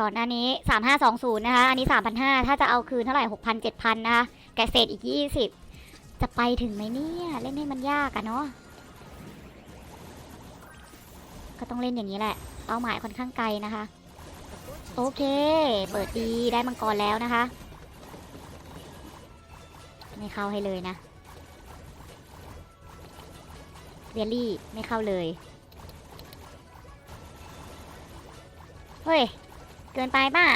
ก่อนหน้านี้สามห้าสองศูนย์นะคะ อันนี้สามพันห้าถ้าจะเอาคืนเท่าไหร่หกพันเจ็ดพันนะคะแกะเศษอีกยี่สิบจะไปถึงไหมเนี่ย เล่นให้มันยากอะเนาะ ก็ต้องเล่นอย่างนี้แหละ เป้าหมายค่อนข้างไกลนะคะ โอเค เปิดดีได้มังกรแล้วนะคะ ไม่เข้าให้เลยนะเรียลลี่ไม่เข้าเลย เฮ้ย เกินไปเปล่า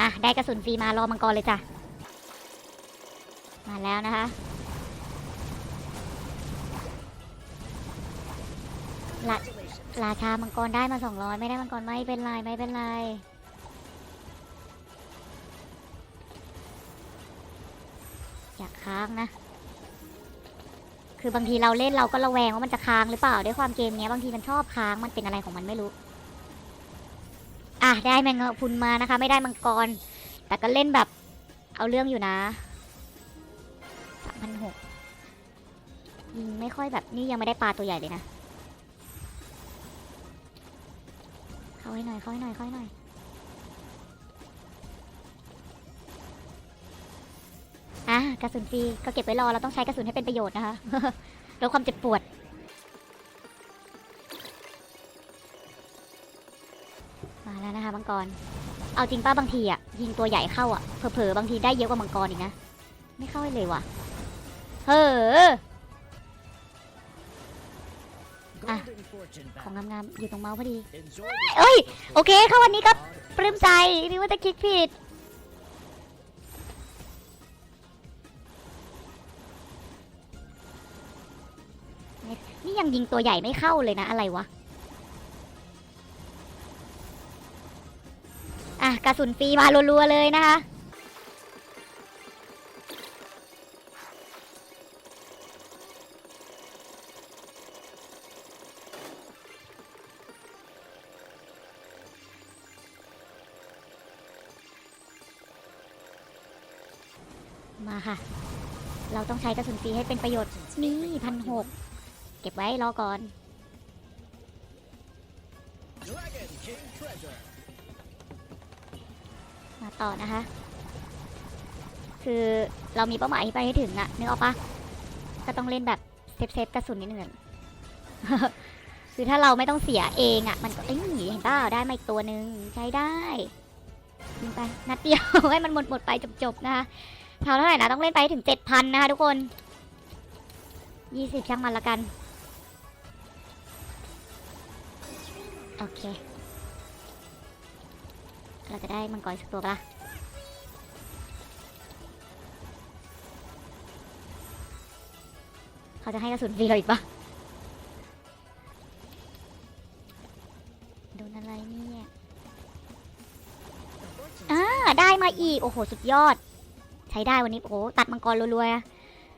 อะ ได้กระสุนฟรีมารอมังกรเลยจ้ะ มาแล้วนะคะ ราราชามังกรได้มาสองร้อยไม่ได้มังกรไม่เป็นไรไม่เป็นไรอยากค้างนะ คือบางทีเราเล่นเราก็ระแวงว่ามันจะค้างหรือเปล่าด้วยความเกมเนี้ยบางทีมันชอบค้างมันเป็นอะไรของมันไม่รู้ อะได้แมงกะพุนมานะคะ ไม่ได้มังกร แต่ก็เล่นแบบ เอาเรื่องอยู่นะสามพันหกยิงไม่ค่อยแบบนี่ยังไม่ได้ปลาตัวใหญ่เลยนะ เข้าให้หน่อยเข้าให้หน่อยเข้าให้หน่อยอะกระสุนฟรีก็เก็บไว้รอเราต้องใช้กระสุนให้เป็นประโยชน์นะคะลดความเจ็บปวด แล้วนะคะมังกร เอาจริงป้าบางทีอะยิงตัวใหญ่เข้าอะเผลอๆบางทีได้เยอะกว่ามังกรอีกนะ ไม่เข้าเลยว่ะ เฮ้อ Golden fortune ของงามๆอยู่ตรงเมาส์พอดีเอ้ย โอเคเข้าวันนี้ก็ปลื้มใจนึกว่าจะคลิกผิด นี่ยังยิงตัวใหญ่ไม่เข้าเลยนะอะไรวะ กระสุนฟรีมารัวๆเลยนะคะมาค่ะ เราต้องใช้กระสุนฟรีให้เป็นประโยชน์ นี่พันหกเก็บไว้รอก่อน ต่อนะคะ คือเรามีเป้าหมายที่ไปให้ถึงอะนึกออกปะก็ต้องเล่นแบบเซฟเซฟกระสุนนิดหนึ่งคือถ้าเราไม่ต้องเสียเองอะมันก็เอ้ยเห็นเปล่าได้มาอีกตัวหนึ่งใช้ได้ยิงไปนัดเดียวให้มันหมดหมดไปจบๆนะคะเท่าเท่าไหร่นะต้องเล่นไปให้ถึงเจ็ดพันนะคะทุกคนยี่สิบช่างมันละกัน โอเค เราจะได้มังกรสักตัวปะล่ะเขาจะให้กระสุนฟรีเราอีกปะโดนอะไรเนี่ยอ่าได้มาอีก โอ้โห สุดยอด ใช้ได้วันนี้ โอ้โห ตัดมังกรรัว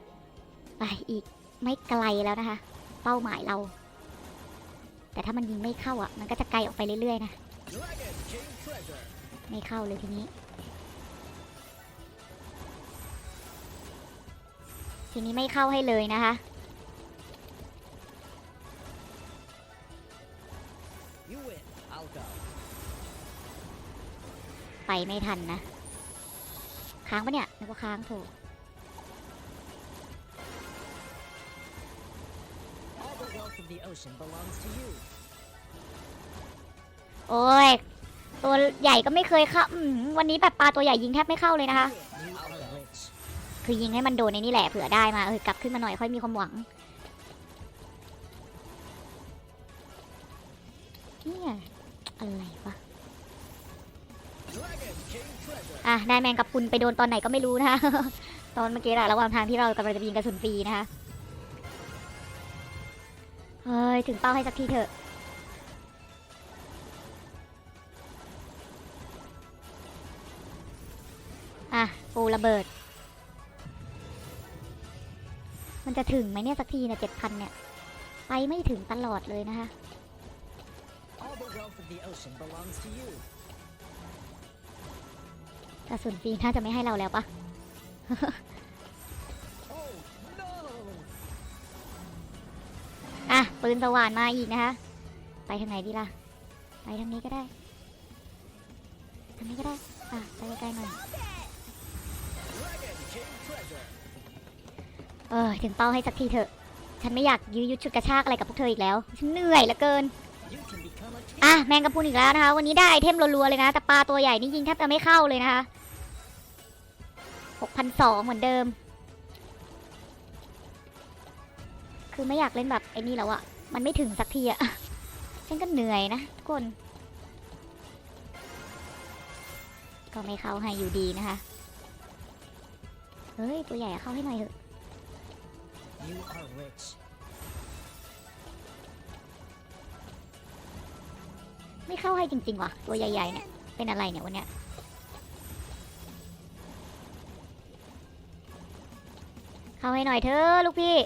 ๆ ไปอีกไม่ไกลแล้วนะคะ เป้าหมายเรา แต่ถ้ามันยิงไม่เข้าอะ มันก็จะไกลออกไปเรื่อยๆนะ Dragon King treasure. ไม่เข้าเลยทีนี้ ทีนี้ไม่เข้าให้เลยนะคะ You win. I'll go. ไปไม่ทันนะ ค้างปะเนี่ยนึกว่าค้างถูก All the wealth of the ocean belongs to you. โอ้ย ตัวใหญ่ก็ไม่เคยเข้าอืมวันนี้แบบปลาตัวใหญ่ยิงแทบไม่เข้าเลยนะคะ คือยิงให้มันโดนในนี่แหละเผื่อได้มาเออกลับขึ้นมาหน่อยค่อยมีความหวังเนี่ยอะไรวะอะได้แมงกะพรุนไปโดนตอนไหนก็ไม่รู้นะคะ ตอนเมื่อกี้แหละระหว่างทางที่เรากำลังจะยิงกระสุนฟรีนะคะ เฮ้ย ถึงเป้าให้สักทีเถอะ ระเบิด มันจะถึงไหมเนี่ยสักทีเนี่ยเจ็ดพันเนี่ย ไปไม่ถึงตลอดเลยนะคะ กระสุนฟรีน่าจะไม่ให้เราแล้วปะ Oh no! อะ ปืนสว่านมาอีกนะคะ ไปทางไหนดีล่ะ ไปทางนี้ก็ได้ ทางนี้ก็ได้ อะ ไปใกล้ๆหน่อย เออถึงเป้าให้สักทีเถอะ ฉันไม่อยากยื้อยุดฉุดกระชากอะไรกับพวกเธออีกแล้ว ฉันเหนื่อยเหลือเกิน อะแมงกะพุนอีกแล้วนะคะ วันนี้ได้ไอเทมรัวๆเลยนะ แต่ปลาตัวใหญ่นี่ยิงแทบจะไม่เข้าเลยนะคะ6,200เหมือนเดิม คือไม่อยากเล่นแบบไอ้นี่แล้วอะมันไม่ถึงสักทีอะฉันก็เหนื่อยนะทุกคน ก็ไม่เข้าให้อยู่ดีนะคะ เฮ้ย ตัวใหญ่เข้าให้หน่อยเถอะ You are rich. ไม่เข้าให้จริงๆว่ะ ตัวใหญ่ๆเนี่ย เป็นอะไรเนี่ยวันเนี้ยเข้าให้หน่อยเถอะลูกพี่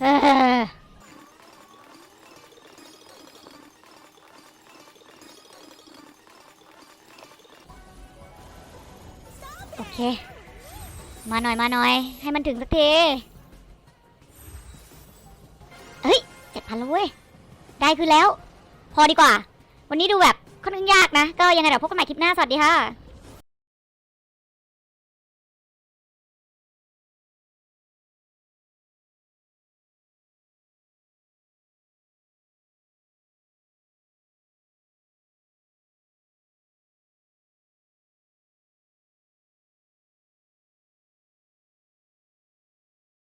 เอ้ โอเค มาหน่อยมาหน่อย ให้มันถึงสักทีเฮ้ยเจ็ดพันแล้วเว้ย ได้คือแล้ว พอดีกว่า วันนี้ดูแบบค่อนข้างยากนะ ก็ยังไงเดี๋ยวพบกันใหม่คลิปหน้า สวัสดีค่ะ